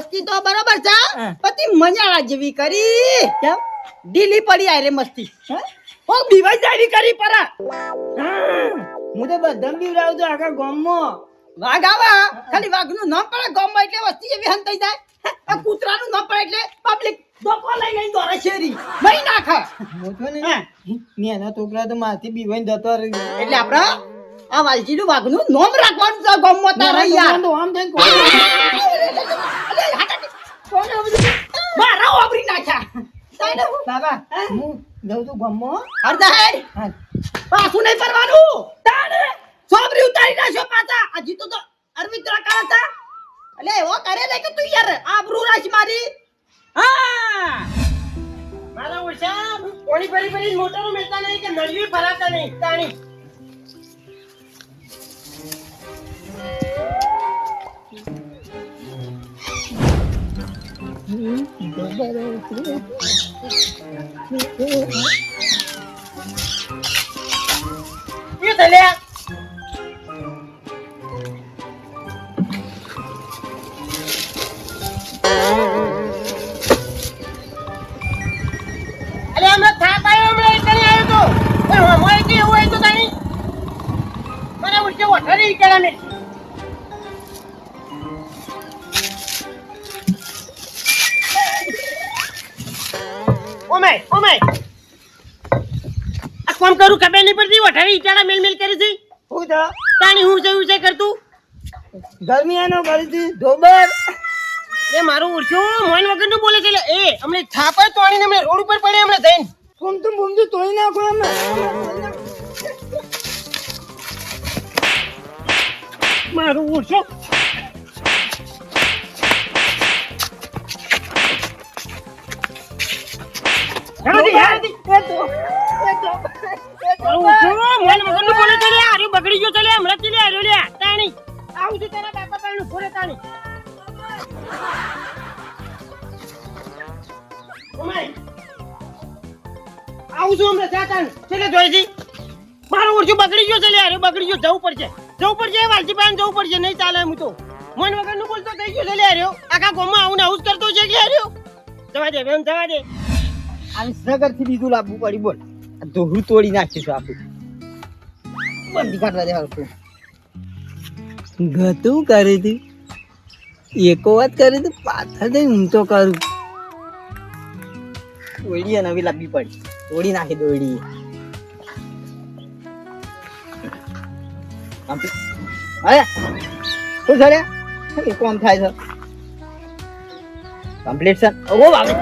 મસ્તી તો બરોબર છે પછી મજાળા જેવી કરી ઢીલી પડી આય રે મસ્તી ઓ બીવાઈ જારી કરી પરા. હું. તો બધા બીવડાવું છું આખા ગામમાં. વાઘ આવા ખાલી વાઘનું નામ પડે ગામમાં એટલે વસ્તી જેવી હંતાઈ જાય આ કૂતરાનું નામ પડે એટલે પબ્લિક ડોકો લઈ લઈને દોરે શેરી. મરી નાખા તો ને હા. છોકરા તો માથી બીવાઈ જતો રહ્યો. એટલે આપણે આ વાલજીનું વાઘનું નોમ રાખવાનું છે ગામમાં તારે યાર તો આમ થઈને? મારા ઓબરી નાખ્યા બાબા હું જઉં છું ગામમાં અર્ધા હેડ. પાછું નહીં ફરવાનું તાણે સોબરી ઉતારી નાખ્યો પાછા હજી તો તો અરવિંદ્રા કાળા હતા એટલે એવો કરે ને કે તું યાર આબરૂ રાખ મારી હા મારા ઓછા કોણી ફરી પરી મોટરો મેળતા નહીં કે નળિયું ફરાતા નહીં તાણી શું થયું અરે હમણાં થાપ આવ્યો ઓમે ઓમે. આ કોમ કરું ખબર નહીં પડતી વઠારી ઈચાડા મેલ મેલ કરી છે? હું તો તાણી હું છે છે કરતું ગરમિયાનો કરી ધોબર. એ મારું ઉઠ્યો મોઈન વગરનું બોલે છે એ અમને થાપર તોડીને હમણે રોડ ઉપર પડે હમણે જઈને. ફૂમતું ફૂમતું તોડી નાખો એમ. મારું ઉઠ્યો બગડી ગયો છે હમણાં ચલે હાર્યો લે, તાણી. આવું છું તારા બાપા પાસેનું, ફોડે તાણી. આવું છું હમણાં, જા તાણી. છેલ્લે જોઈ છી. મારું ઓળખ્યું બગડી ગયો છે લે, બગડી ગયો, જવું પડશે. જવું પડશે, વાલજી પાસે જવું પડશે, નહીં ચાલે હું તો. મોઈન વગરનું બોલતો થઈ ગયો છે લે, હારું. આખા ગામમાં આવું ને આવું જ કરતો છે કે હાર્યો જવા દે, બેન, જવા દે. આમ સગરથી બીજું લાવવું પડી બોલ. ધોરું તોડી નાખીશું આખું બંધી કાઢવા દે હરખું ગતું કરી હતી એકો વાત કરી હતી પાછળ જઈને હું તો કરું. દોડી નવી લાવવી પડી. તોડી નાખી દોડી અરે! શું છે એ કોમ થાય છે? કમ્પ્લીટ છે ઓ બાબે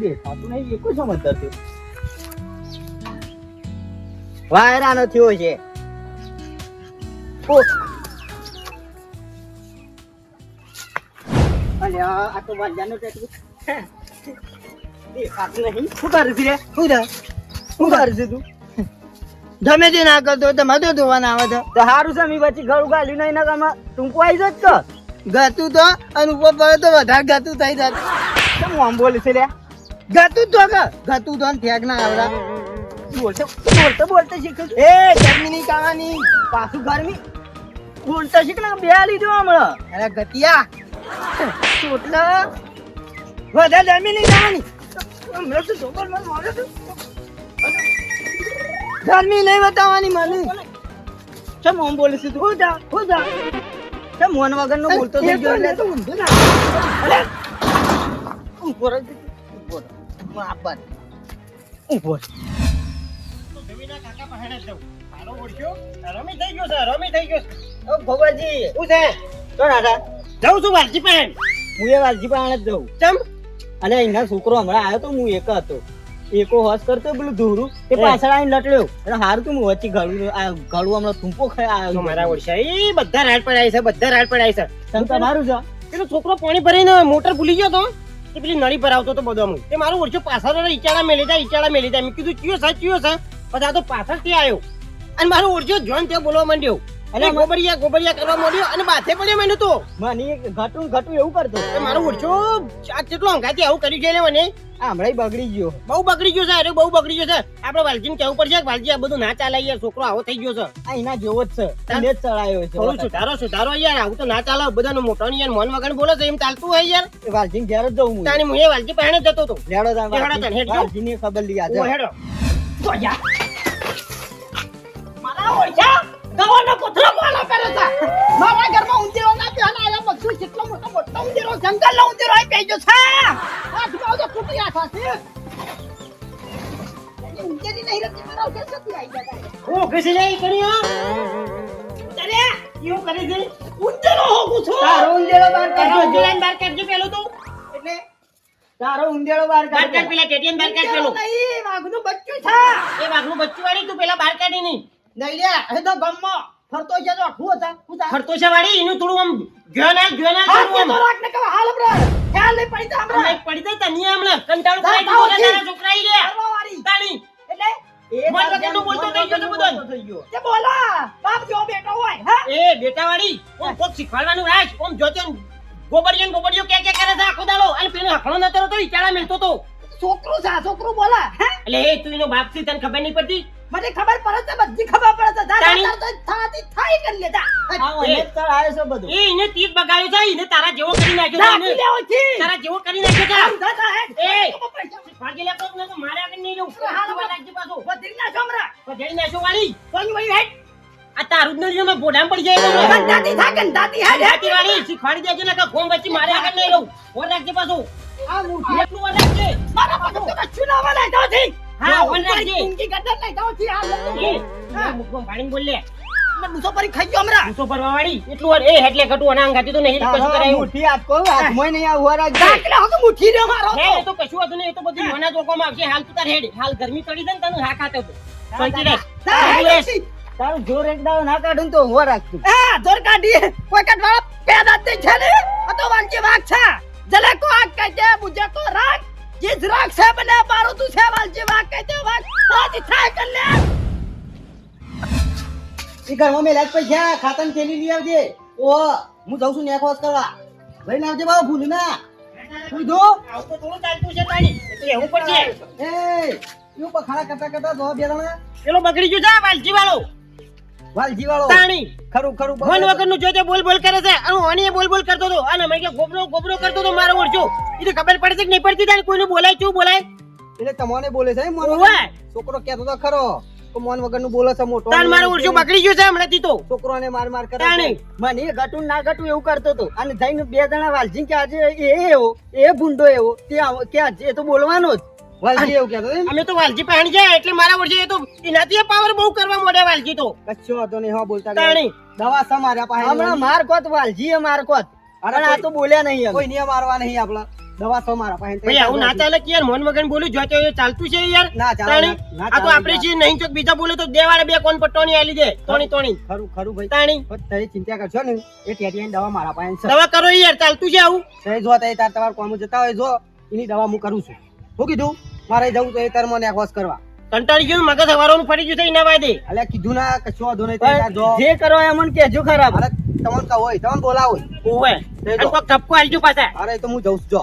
દેખાતું નહીં થયો છે તો શું કરું છું રે શું કરું છું તું ગમે તે ના કરતો તો ધોવાના આવે તો સારું છે પછી ઘર ઉગાડ્યું નહીં ના તમે આવી જત તો ગતું તો અને ઉપર તો વધારે ગતું થઈ જાય કેમ આમ બોલે છે લે ગતું તો ગતું તો ઠેક ના આવડા. બોલતો બોલતો બોલતો શીખ્યું એ ગરમી નહીં ખાવાની પાછું ગરમી. બોલતા શીખ ને બે લીધો હમણાં. અરે ગતિયા. ચોટલા. વધારે ગરમી નહીં હમણાં તો જોબર મને મારે ગરમી નહીં બતાવવાની મને. ચમ આમ બોલે છે તું? હું જા હું જા. ચમ મોન વગર નો બોલતો થઈ ગયો એટલે ઊંધું ના. અરે. ઊભો માપન ઊભો તો જમીના કાકા પાસે જ જવું. મારો ઓળખ્યો, રમી થઈ ગયો છે, રમી થઈ ગયો છે. ભગવાનજી શું છે? તો નાટા જાઉં છું વાલજી પાસે. હું એ વાલજી પાસે જ જઉં ચમ? અને એના છોકરો હમણાં આવ્યો તો હું એક હતો એકો હોશ કરતો પેલું ધોરું તે પાછળ આવીને લટડ્યો અને હારું તું હું વચ્ચે ગળું ગળું હમણાં થૂંપો ખાઈ તો મારા ઓળખ્યા, એ બધા રાડ પડાય છે, બધા રાડ પડાય છે. તમ તમારું છે પેલો છોકરો પાણી ભરીને મોટર ભૂલી ગયો તો એ પેલી નળી ભરાવતો તો બધો અમુક. તે મારું ઓળખ્યો, પાછળ ઈચાડા મેલી જાય ઈચાડા મેલી જાય મેં કીધું, ચિયો છે ચિયો છે પછી આ તો પાછળથી આવ્યો. અને મારું ઓળખ્યો જોન ત્યાં બોલવા માંડ્યો. અને ગોબરિયા ગોબરિયા કરવા માંડ્યો અને બાથે પડ્યો મને તો મને ઘટું ઘટું એવું કરતો. મારો ઓછો આ કેટલો અંગાથી આવું કર્યું છે લે મને હમણાં બગડી ગયો. બહુ બગડી ગયો છે અરે બહુ બગડી ગયો છે. આપણે વાલજીને કહેવું પડશે વાલજી આ બધું ના ચાલે યાર છોકરો આવો થઈ ગયો છે. આ એના જેવો જ છે. એને જ ચડાયો છે. થોડું સુધારો સુધારો યાર આવું તો ના ચાલે. બધાનો મોટો યાર મન વગર બોલે છે એમ ચાલતું હોય યાર. વાલજીને ઘેર જ જવું હું હું એ વાલજી પહેણે જતો હતો. લેડો તાણ લેડો તાણ, વાલજી- હેડ જો. વાલજીની ખબર હેડો. તો જા. મારા ઓળખ્યા ગવાનો કોથળો કોનો કર્યો તા? મારા ઘરમાં ઉંદીરો ના બેહના આયા બક્ષું કેટલો મોટો મોટો ઉંદીરો જંગલનો ઉંદીરો અહીં બેહી ગયો છે હાથમાં આવતો તૂટી આ થાશે. ઉંદીરી નહીં રહેતી, મારા આઈ ગયા તા. કર્યો એવું કરે ઉંદીરો. તારો ઉંદેડો બાર કાઢો ઉંદરાને બહાર કાઢજે પેલો તો એટલે તારો કાઢ પેલા કેટીએમ બાર કાઢ પેલો ઉંદીરો નહીં, વાઘનું બચ્ચું છે. એ વાઘનું બચ્ચું વાળી તું પેલા બાર કાઢી નહીં નહીં લે, તો ગામમાં ફરતો છે તો આખું હતા. હું ફરતો છે વાળી એનું થોડું આમ ગયો ના ગયો ના થોડું આમ રાખ ને કે હાલ હમણાં. ખ્યાલ નહીં પડી તા હમણાં. હમણાં પડી જાય તને હમણાં. કંટાળો જા, કરાઈ દીધો જાઓ, ને તારા છોકરા ઈ રહ્યા કરવાવાળી. તાણી. એટલે? એ મન વગરનું બોલતો થઈ ગયો બધો. થઈ ગયો. તે બોલા બાપ જેવો બેટો હોય હા? એ બેટા વાળી ઓમ કોક શીખવાડવાનું રાખ ઓમ જોતે ગોબડિયો ને કે કે કરે છે આખો દાડો. અને પેલો હખણો નતો તો ઈચાળા મેલતો તો. છોકરો છે આ બોલા હે? એટલે એ તું એનો બાપ છે તને ખબર નહીં પડતી? મને ખબર પડે છે બધી ખબર પડે છે. જા, તાર તો થાતી થાય કરી લેતા જા. આ મને જ છે બધું. એ એને તીર બગાડ્યો છે એને તારા જેવો કરી નાખ્યો છે એને. તારા જેવો કરી નાખ્યો છે. એ! ભાગી લે કોક ને તો મારે આગળ નહીં રહું હાલ. હાલ પાછો. વધી ના છોમરા ના છો વાળી. કોણ વળી હેડ આ તારું જ મેં બોડામ પડી જાય તો મેં. ગંધાતી થા ગંધાતી હેડ હેડ વાળી શીખવાડી દેજે ને ગોમ વચ્ચે મારે આગળ નહીં રહું ઓર રાખજે પાછો. આ મુઠી એટલું વાર છે મારા પાછો કશું ના વળાય તો હા, છી હાલ એ, હા. મુખમાં પાડીને બોલ લે. એટલે ખાઈ ગયો હમણાં. ભૂસો વાળી એટલું વાર એ હેટલે ખટું અને આંગાથી તો નહીં કશું તારો કરાયું. મુઠ્ઠી આપકો હાથમાં નહીં આવું રાખજે દાખલે હવે મુઠી રહ્યો મારો હે તો. કશું હતું નહીં એ તો બધું આવશે. હાલ તું તાર હેડ. હાલ ગરમી પડી ને તને હા ખાતો તો રાખ. તારું જોર એક દાડો ના કાઢું તો રાખતું આ જોર કાઢી કોઈ કાઢવાળા પેદા જ નહીં છે ને આ તો છે. જલે કો આગ કહે છે મુજે કો રાગ જીસ રાગ છે બને મારું તું છે વાલજી વાઘ કહે છે વાઘ તાજી થાય કર લે. એ ઘરમાં મેલા જ પૈસા ખાતામાં થેલી લઈ આવજે. ઓ હું જાઉં છું નેક વાસ કરવા. લઈને આવજે બાબા ભૂલ ના કીધું? આવું તો થોડું ચાલતું છે તાણી. તો એવું પડશે એ એવું પખાડા કરતા કરતા જો બે જણા. પેલો બગડી ગયો છે આ વાલજી વાળો. વાલજી વાળો તાણી. ખરું ખરું મન વગરનું જોજે બોલ બોલ કરે છે. અને ઓની બોલ બોલ કરતો હતો. અને મેં કે ગોબરો ગોબરો કરતો હતો મારો ઓળજો એ તો ખબર પડે છે કે નહીં પડતી તારે કોઈને બોલાય શું બોલાય? એટલે તમને બોલે છે મોન ઓવે. છોકરો કેતો તો ખરો તો મોન વગરનું બોલે છે મોટો. તાર મારો ઓળખો બગડી ગયો છે હમણાંથી તો. છોકરોને માર માર કરે તાણી. મને ઘટું ના ઘટું એવું કરતો હતો. અને જઈને બે જણા વાલજી કે આજે એ એવો એ ભૂંડો એવો તે કે આજે એ તો બોલવાનો જ. વાલજી એવું કહેતો અમે તો વાલજી પાણી જાય એટલે મારા ઓળખે તો એનાથી પાવર બહુ કરવા મોડે વાલજી તો. કશો હતો નહીં હા બોલતા તાણી. દવા સા માર્યા પાસે. હમણાં માર કોત વાલજી એ માર કોત અરે આ તો બોલ્યા નહીં કોઈ નિયમ મારવા નહીં આપણા. દવા સો મારા પાસે. ભાઈ આવું ના ચાલે કે યાર મોન વગર બોલું જો તો ચાલતું છે યાર. ના ચાલે, આ તો આપણે નહીં બીજા બોલે તો બે વાળે બે કોણ પટ્ટોની આલી દે તોણી તોણી ખરું ખરું ભાઈ. તાણી. તમે ચિંતા કરશો ને એ ટેટિયાની દવા મારા પાસે છે. દવા કરો યાર ચાલતું છે આવું. જો તે તાર તમારે કોમ જતા હોય જો એની દવા હું કરું છું. શું કીધું મારે જવું તો એ તાર મને એકવાસ કરવા. કંટાળી ગયું મગજ હવારોનું ફરી ગયું છે એના વાયદે. અલ્યા કીધું ના કશું વાંધો નહીં જો. જે કરો એ મને કેજો ખરાબ. અરે તમને કહો હોય તમને બોલાવો હોય. ઓવે તે આલજો પાછા. અરે તો હું જઉં છું જો.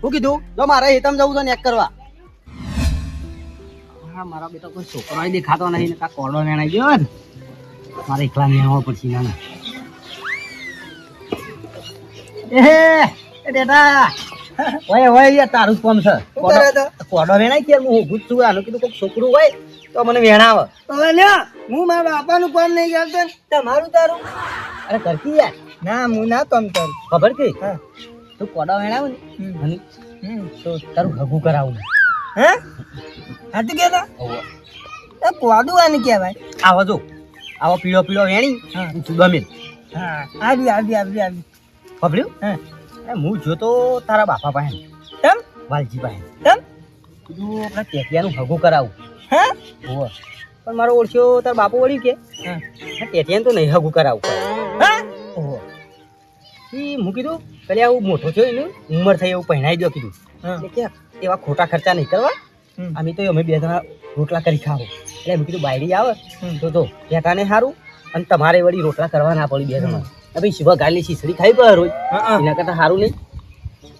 શું કીધું જો મારે હેતમ જવું છે ને એક કરવા. હા મારા બેટા કોઈ છોકરો દેખાતો નહીં ને કા કોડો વેણાઈ ગયો ને. મારે એકલા નહીં પડશે ના ના એ એ બેટા. ઓય ઓય યાર તારું કોમ છે. કોડો- કોડો વેણાય કે હું ઊભું છું આનું કીધું કોઈક છોકરું હોય તો મને વેણાવે. હવે લ્યો હું મારા બાપાનું કોમ નહીં કરતો તમારું તારું? અરે કરતી યાર. ના હું ના તમ કરું. ખબર કે. તું કોડા વેણાવ ને. તો તારું હગું કરાવું હે? હાથી કહેતા એ કોદું આને કહેવાય. આવો જો. આવો પીળો પીળો વેણી હા. તું ગમે હા. આવી આવી આવી આવી. ખબર્યું હા. હું જોતો તારા બાપા પાસે તમ વાલજી પાસે તમ કીધું આપણે ટેટિયાનું ભગું કરાવું. હે? હોવે. પણ મારો ઓળખ્યો તારા બાપુ વળ્યું કે? હા. ટેટિયાનું તો નહીં હગું કરાવું હા? હોવે. ઈ હું કીધું પેલે આવું મોટો થયો એનું ઉંમર થઈ એવું પહેણાઈ દો કીધું. એટલે કે એવા ખોટા ખર્ચા નહીં કરવા. અમે તો અમે બે જણા રોટલા કરી ખાવું. એટલે મેં કીધું બાયડી આવે. તો તો પેટાને સારું અને તમારે વળી રોટલા કરવા ના પડી બે જણા. હવે શિવા ગાલી શીસડી ખાઈ પર રોજ. એના કરતા સારું નહીં.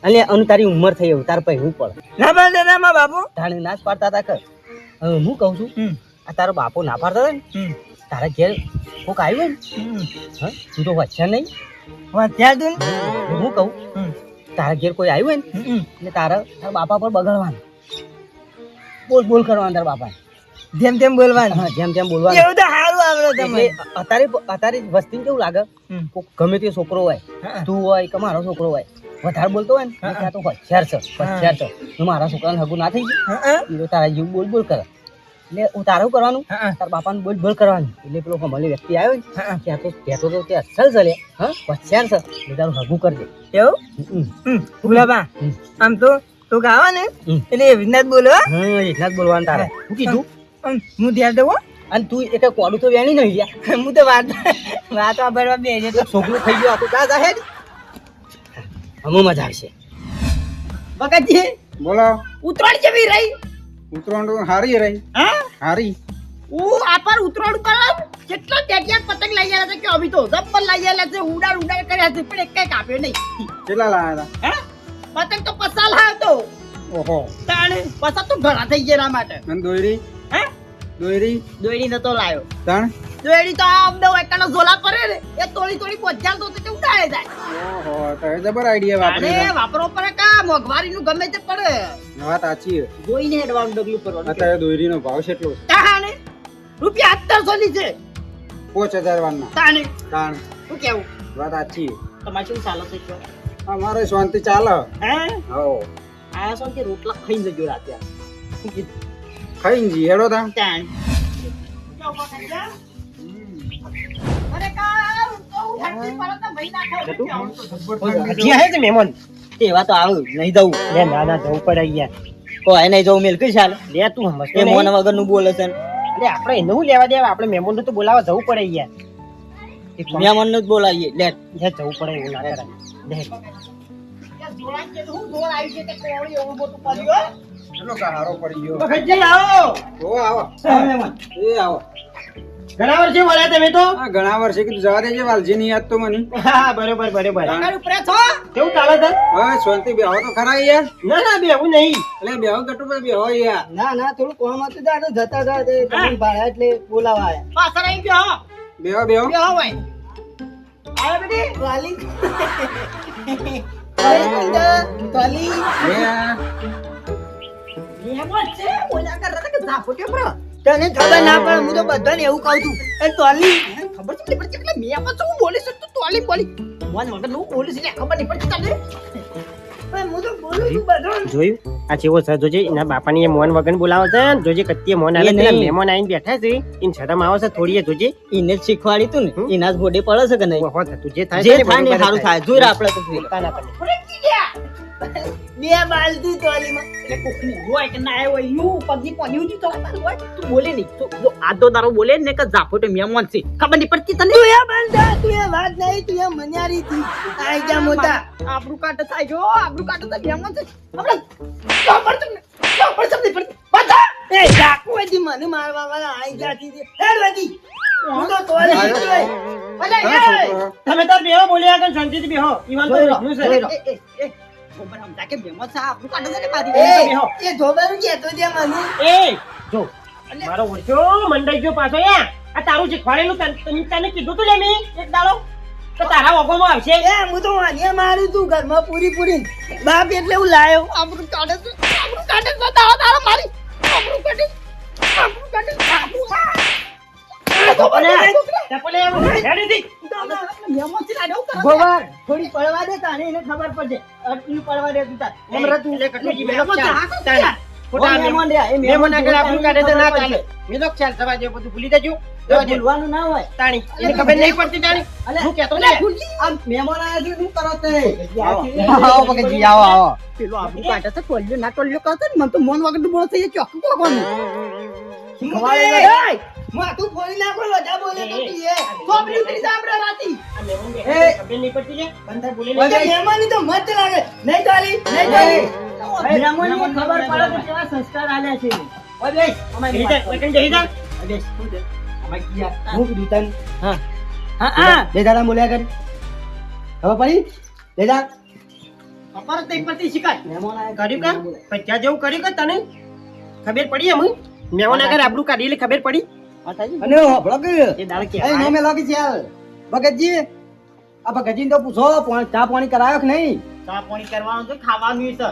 અને અનુ તારી ઉંમર થઈ એવું તાર હું પડે? ના બાંધે ના મા બાપુ. તાણે નાશ પાડતા હતા કર હવે હું કહું છું આ તારો બાપો ના પાડતા હતા ને તારા ઘેર કોક આવ્યું ને? હા તું તો વચ્ચે નહીં. ત્યાં તું? હું કહું તારા ઘેર કોઈ આવ્યું ને એટલે તારા તારા બાપા પર બગાડવાનું. બોલ બોલ કરવાનું તારા બાપા જેમ તેમ બોલવાનું. હા જેમ તેમ બોલવાનું. એવું તો અત્યારે અત્યારે વસ્તી કેવું લાગે? ગમે તે છોકરો હોય તું હોય કે મારો છોકરો હોય વધારે બોલતો હોય ને. તો હોશિયાર છે હોશિયાર છે. મારા છોકરાને હગું ના થઈ ગયું એ તારા જેવું બોલ બોલ કરે. એટલે હું તારું કરવાનું તાર બાપાને બોલ બોલ કરવાનું. એટલે પેલો કમલી વ્યક્તિ આવ્યો ને ત્યાં તો કહેતો તો કે અસલ છે લે. હા હોશિયાર છે. એટલે તારું હગું કરજે. એવું. ભૂલાબા આમ તો તું ગાવા ને. એટલે એવી રીતના જ બોલો હો. રીતના એટલા જ બોલવાનું તારે. શું કીધું? હું ધ્યાન હો. અને તું એટલે કોડું તો વેણી નહીં ગયા હું તો વાત વાત વાપરવા બે છે છોકરું થઈ ગયું આખું કા જાહેર હમું મજા આવશે. ભગતજી બોલો. ઉત્તરાયણ જેવી રહી? ઉત્તરાયણ હારી રહી. હા? હારી. હું આ પર કેટલા ટેટિયા પતંગ લઈ ગયા છે કે અભી તો જબ્બર લઈ આવેલા છે ઉડાડ ઉડાડ કર્યા છે પણ એક કઈ કાપ્યો નહીં. કેટલા લાયા હે? પતંગ તો પસાલ લાવ્યો તો. ઓહો. તાણે પસા તો ઘણા થઈ ગયા માટે. અને દોયરી હે? દોયરી દોયડી નતો લાવ્યો તણ? દોયડી તો આ દો એકનો ઝોલા પરે ને. એ તોડી તોડી પોચાલ તો તે ઉડાડે જાય. ઓહો તો એ જબર આઈડિયા અરે વાપરો પડે કા? મોંઘવારી નું ગમે તે પડે. વાત સાચી જોઈને હેડવાનું ડગલું પરવાનું અત્યારે દોયરીનો ભાવ કેટલો છે? તાણે? રૂપિયા અત્તરસો ની છે. પાંચ હજાર વારના તાણે? તાણ. શું કેવું? વાત સાચી. તમારે શું ચાલે છે અમારે શાંતિ ચાલે. હે? હો. આયા છો કે રોટલા ખાઈને જજો રાતે? શું કીધું ખાઈને ગઈ હેડો તો. ભાઈ નાખો હજી હે છે મહેમાન? એવા તો આવું નહીં જવું. લે ના ના જવું પડે યાર કોઈ નહીં જવું મેલ કઈ ચાલ? લે તું હમસ એ નહીં. મોન વગરનું બોલે છે એટલે આપણે એને શું લેવા દેવા? આપણે મહેમાન તો બોલાવા જવું પડે યાર મહેમાનનું જ બોલાવીએ. લે. લે જવું પડે એવું ના લે. જોડાઈ કે હું જોર આવી છે તે કોળી એવું મોટું પડ્યું કેટલો હારો પડી ગયો? ભગતજી આવો. ઓ આવો. એ આવો. ઘણા વર્ષે મળ્યા તમે તો? આ ઘણા વર્ષે કીધું જવા દેજે વાલજી ની યાદ તો મને. હા બરોબર બરોબર. તમારું ઉપરે છો? કેવું ચાલે છે? હવે શાંતિ બેહો તો ખરા યાર. ના નહીં. એટલે બેહો ગટુ પર બેહો યાર. ના ના થોડું કોમ હતું તો આનો જતા હતા તે તમે ભાડા એટલે બોલાવા આયા પાછળ આવી ગયો હો બેહો. બેહો ગયો હોય બેટી. વાલી. વાલી તને ખબર ના પડે હું તો બધાને એવું કહું છું એ ટોલી ખબર છે પડતી એટલે મેં પણ શું બોલી શકતો ટોલી બોલી મન વગરનું બોલી છે ખબર નહીં પડતી તમને પણ હું તો બોલું છું બધું જોયું આ ચેવો છે જોજે એના બાપાની એ મોન વગર બોલાવે છે જોજે કત્તીએ મોન આવે મહેમાન આવીને બેઠા છે એને શરમ આવે છે થોડી એ જોજે. એને જ શીખવાડી તું ને એના જ બોડે પડે છે કે નહીં? જે થાય ને સારું થાય. જોઈ આપણે તો ફરકી ગયા. બે બાલદી તોલીમાં એટલે કોકની હોય કે ના હોય યુ પગી પડ્યું જ તો હોય. તું બોલે નહીં. તો જો આ તો તારો બોલે ને કે ઝાપો તો મેમોન છે ખબર નહીં પડતી તને? તું એ બંધા તું એ વાત નહીં તું એ મન્યારી થી આઈ જા મોટા. આબરૂ કાટ થાય જો આબરૂ કાટ થાય મેમોન છે આપણે ખબર તમને ખબર તમને. પડતી બધા એ ડાકુ હતી મને મારવા વાળા આઈ જાતી છે હે લગી તમે એ તાર બેહો બોલ્યા કે શાંતિથી બેહો. ઈવાન તો જોઈ છે. એ, એ, કે ને બેહો. મને. જો. મારો મંડાઈ ગયો પાછો યા આ તારું શીખવાડેલું તને તને- કીધું તું એક દાડો તો તારા વગોમાં આવશે. એ હું તો વાનિયા મારું તું ઘરમાં પૂરી પૂરી. બાપ એટલે હું લાયો. આપણું કાઢે તારા મારી. આપણું કાઢે ગોબર થોડી પડવા દે તાને એને ખબર પડશે. આટલું પડવા દે તું તાર. હમણાં તું લે કટલું જી મેલોક ચાલ. ચાલ. ખોટા મહેમાન રહ્યા, એ મહેમાન આગળ આપણું કાઢે તો ના ચાલે. જેવું બધું ભૂલી જજો. હોય. તાણી. એને ખબર નહીં પડતી તાણી. અલે, હું કહેતો ને. આમ મહેમાન આયા છે શું કરો તે? આવો. પગજી, આવો, આવો. પેલો આબરૂ કાઢે ટોલિયો ના ટોલિયો કરતો ને મને તો મન વગર બોલ થઈ માથું ફોડી નાખો બધા બોલે તો તું એ. ઉતરી સાંભળે રાતી. આ મહેમાન બે. એ. ખબર નહીં પડતી લે. બંધા ભૂલી નહીં. મહેમાની તો મત લાગે. નહીં ચાલી નહીં ચાલી. મહેમાનને ખબર પડે તો કેવા સંસ્કાર આલ્યા છે. ઓય બેસ, અમારી જઈ જા, જઈ જા. ઓય બેસ. અમે કિયા હું. કીધું તને હા. હા બે બોલ્યા કર. હવે પડી? બે દાડા ખબર જ નહીં શિકાય મહેમાન આયા કર્યું કા પૈસા જેવું કર્યું કે તને? ખબર પડી એમ? મહેમાન આગળ આબરૂ કાઢી એટલે ખબર પડી? અને હોભળો કે એ દાળ એ કે નોમે લાગી છે ભગતજી આ ભગતજી તો પૂછો પાણી- ચા પાણી કરાયો કે નહીં? ચા પાણી કરવાનું છે ખાવાનું છે.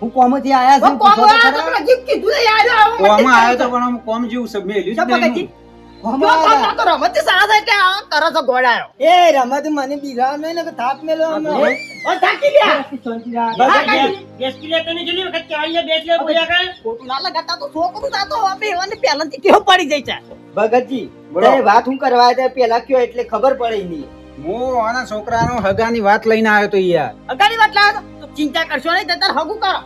હું કોમથી આયા છું કોમ આયા તો કીધું આયો પણ કોમ જેવું છે મેલ્યું છે એ રમત મને ને થાપ મેલો ઓ થાકી ગયા. તને વખત બેસ લે કર. ખોટું ના તો છોકરું ના અમે પહેલાથી કેવું પડી જાય છે. ભગતજી તે વાત હું કરવા પેલા કયો એટલે ખબર પડે નહીં. હું આના છોકરાનો હગાની વાત લઈને આવ્યો તો યાર. ની વાત લાવ્યો તો ચિંતા કરશો નહીં તાર હગું કરો.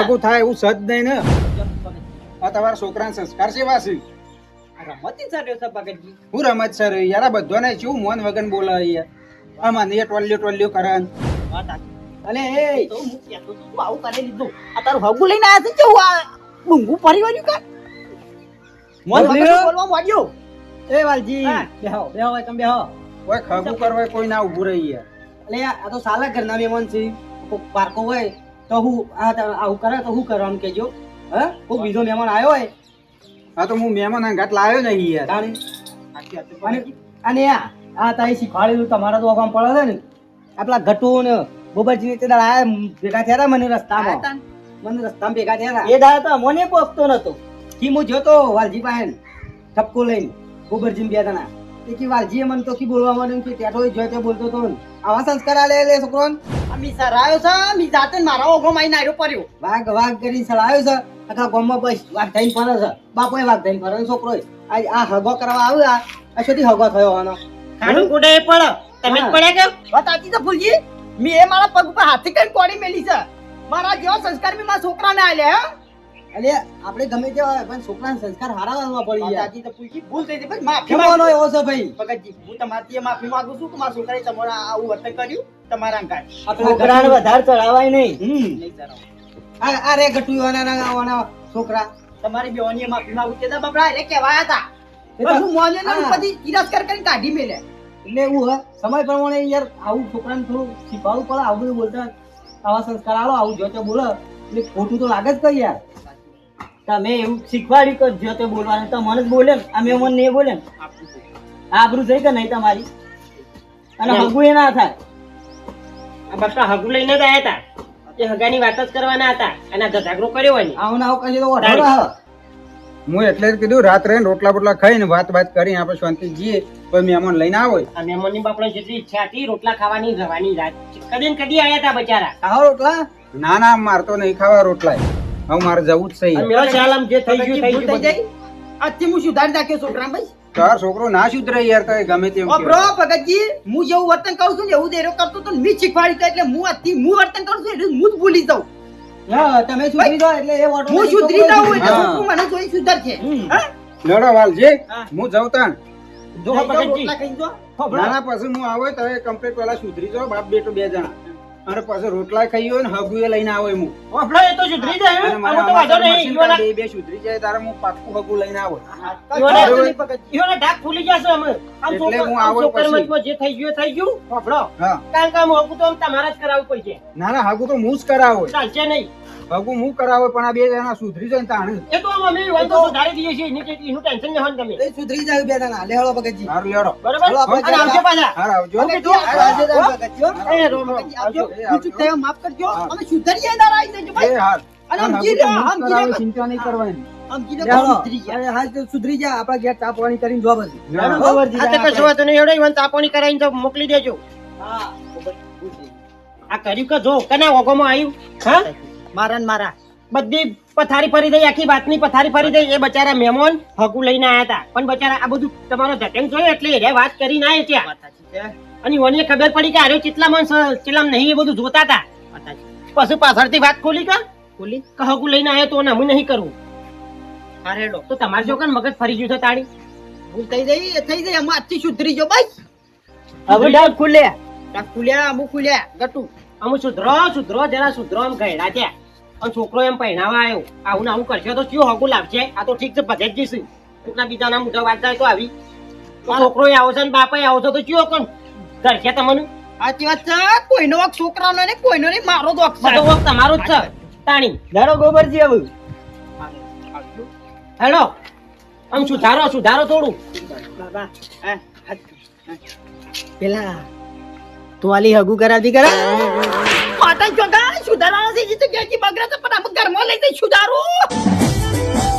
હગું થાય એવું સજ નહીં ને. આ તમારા છોકરાના સંસ્કાર છે છે. છે ભગતજી. હું રમત સર યાર આ બધાને શું મોન વગન બોલે યાર આમાં ને ટોલ્યો ટોલ્યો કરે વાત અને એ. તો હું કહેતો તું આવું કરી લીધું. આ તારું હગું લઈને આવ્યા છે કેવું આ ડુંગું ફરી વળ્યું કા? મોન. બોલવા માંડ્યું. એ વાલજી. બેહો બેહો તમે બેહો. ઓય ખગું કરવા કોઈ ના ઉભું રહી યાર એટલે આ તો સાલા ઘરના મહેમાન છે. પાર્કો પારકો હોય તો હું આ આવું કરે તો હું કરવાનું કેજો હે? કોઈ બીજો મહેમાન આવ્યો હોય આ તો હું મહેમાન ઘાટ લાવ્યો નહીં યાર. તાણે. અને આ આ તારી શીખવાડેલું તમારા તો આમ પડે ને. આપણા ઘટુ ને બોબરજી ને તે આ ભેગા થયા હતા મને રસ્તામાં. મને રસ્તામાં ભેગા થયા હતા એ દાડા તો મને પોખતો નતો. કી હું જોતો વાલજી પાસે ઠપકો લઈને ગોબરજી બે જણા. એ કી વાલજીએ મને તો કી બોલવા માંડ્યું કે ત્યાં તો જોઈ તે બોલતો તો ને. આવા સંસ્કાર આલે લે છોકરો મી સર સરાયો છે મી જાતે ને મારા ઓઘો માઈને આર્યો પડ્યો. વાઘ વાઘ કરીને આવ્યો છે. આખા ગામમાં બસ વાઘ થઈને ફરે છે. બાપોએ વાઘ થઈને ફરે છે છોકરોએ. આ આ હગો કરવા આવ્યો આ સુધી હગો થયો આનો. ખાડું કુડે પડો. તમે જ હા. કે વાત છે ફૂલજી? મી એ મારા પગ પર હાથી કરીને કોડી મેલી છે. મારા જેવો સંસ્કાર મી મારા છોકરાને આલ્યા હે. એટલે આપણે ગમે તે હોય પણ છોકરાને સંસ્કાર હારા વાળવા પડી ગયા. સાચી તો ભૂલજી ભૂલ થઈ ગઈ ભાઈ માફી માંગો એવો છે ભાઈ? ભગતજી હું તમારી માફી માંગુ છું કે મારા છોકરાએ તમારા આવું વર્તન કર્યું? તમારા અંગાર. છોકરાને વધારે ચડાવાય નહીં. નહીં ચડાવો. આ ગટુ વાના ના વાના છોકરા. તમારી બેઓની માફી માંગુ તો બબડા એટલે કહેવાયા હતા. એ તો- મોને ને. પછી તિરસ્કાર કરીને કાઢી મેલે એટલે એવું હે સમય પ્રમાણે યાર આવું છોકરાને થોડું શીખવાડવું પડે આવું બધું બોલતા આવા સંસ્કાર આલો આવું જો તે બોલે. એટલે ખોટું તો લાગે જ કઈ યાર. તમે એવું શીખવાડ્યું કે જો તે બોલવાનું તો મને જ બોલે અમે મને નહીં બોલે આબરું થઈ કે નહીં તમારી? અને. હગું એ ના થાય. બસ હગું લઈને જ આવ્યા હતા. એ હગાની વાત જ કરવાના હતા અને ઝઘડો કર્યો હોય આવું ના આવું કહીએ તો હું એટલે જ કીધું રાત્રે રોટલા બોટલા ખાઈને વાત વાત કરી આપણે શાંતિ જઈએ કોઈ મહેમાન લઈને આવો. આ મહેમાનની બાપડે જેટલી ઈચ્છા હતી રોટલા ખાવાની રવાની રાત કદી ને કદી આયા હતા બચારા. ખાઓ રોટલા? ના ના મારતો નહીં ખાવા રોટલા. હવે મારે જવું જ સહી મેળો ચાલ આમ જે થઈ ગયું થઈ ગયું આજથી હું સુધારી નાખ્યો છોકરા ભાઈ. તાર છોકરો ના સુધરે યાર તો ગમે તેમ ઓ બ્રો ભગતજી હું જેવું વર્તન કરું છું ને એવું દેરો કરતો તો મી શીખવાડી તો એટલે હું આજથી હું વર્તન કરું છું એટલે હું જ ભૂલી જાઉં. હા તમે સુધરી જાવ એટલે એ ઓટો હું સુધરી જાઉં એટલે હું મને જોઈ સુધર છે. હા? લડો વાલજી હું. જાઉં તાણ. જો ભગતજી. ના ના પછી હું આવો તો કમ્પ્લીટ પેલા સુધરી જાવ બાપ બેટો બે જણા. અને પાછો રોટલા ખાઈ ગયો ને હગુ એ લઈને આવો એમ. એ તો સુધરી જાય હે? મારા તો વાંધો નહીં. મશીન બે બે સુધરી જાય તારે હું પાક્કું હગુ લઈને આવો. ઈવોના- ઢાક ફૂલી જશે અમે. આમ એટલે હું આવો પછી. જે થઈ ગયું થઈ ગયું. ઓફલો હા. કારણ કે હગું તો તમારા જ કરાવવું પડશે. ના ના હગુ તો હું જ કરાવો ચાલશે નહીં. હગુ હું કરાવો પણ આ બે જણા સુધરી જાય તાણે. એ તો અમે વાંધો સુધારી દઈએ છીએ એની એનું ટેન્શન ન હોય તમે. એ સુધરી જાય બે જણા. લેવડો ભગતજી. હારું લેડો બરોબર આવજો પાછા. હાર આવજો. આવજો. આવજો, એ હું ચૂક થયો, માફ કરજો. અમે સુધરીએ ના આવી ભાઈ અને અને સમજી હગુ તો લો, હું જ સમજી કરાવો, લો. ચિંતા નહીં કરવાની. સમજીને લેવડો. સુધરી ગયા. હા તો સુધરી જા આપણા ઘેર ચા પાણી કરીને જો બધી. આ તો કશું વાંધો નહીં એવડે ઈવન તાપોણી કરાવીને તો મોકલી દેજો. હા. આ કર્યું કે જો કને ઓગોમાં આવ્યું હા? મારા ને મારા. બધી પથારી ફરી દઈ આખી વાતની પથારી ફરી દઈ. એ બચારા મહેમાન હકુ લઈને આયા હતા. પણ બચારા આ બધું તમારો જટેંગ જોયો એટલે એ વાત કરીને આયા ત્યાં. વાત છે. અને મને ખબર પડી કે આર્યો ચેટલામાં મન ચેટલામાં નહીં એ બધું જોતા હતા પછી પાછળથી વાત ખોલી કા? ખોલી? કે હગું લઈને આવ્યો તો નમું નહીં કરવું અરે રેડો તો તમારે જો કન મગજ ફરી ગયું છે તાળી ભૂલ થઈ ગઈ થઈ ગઈ અમે આજથી સુધરી જો ભાઈ હવે ડાક ખુલે ડાક ખુલ્યા અમુક ખુલ્યા ગટુ. અમુક સુધરો સુધરો જરા સુધરો એમ ગયડા ત્યાં અને છોકરો એમ પહેણાવા આવ્યો. આવું ને આવું કરશે તો શું હકું લાવશે આ તો ઠીક છે ભગત જઈશું. કોકના બીજાના મોટા વાત થાય તો આવી. છોકરો આવો છે ને બાપા આવો છે તો કયો કોણ ઘર છે તમને? સાચી વાત છે. કોઈનો વાક છોકરાનો નહીં કોઈનો નહીં મારો જ વાંક બધો છે તમારો જ છે. તાણી. ધારો ગોબરજી આવું. હેલો. આમ સુધારો સુધારો થોડું. બાબા. પેલા તું આલી હગુ કરાવતી કરા પાટણ ચોકા સુધારા નથી જે તો કે બગડે તો પણ આમ ઘરમાં લઈ જઈ સુધારું.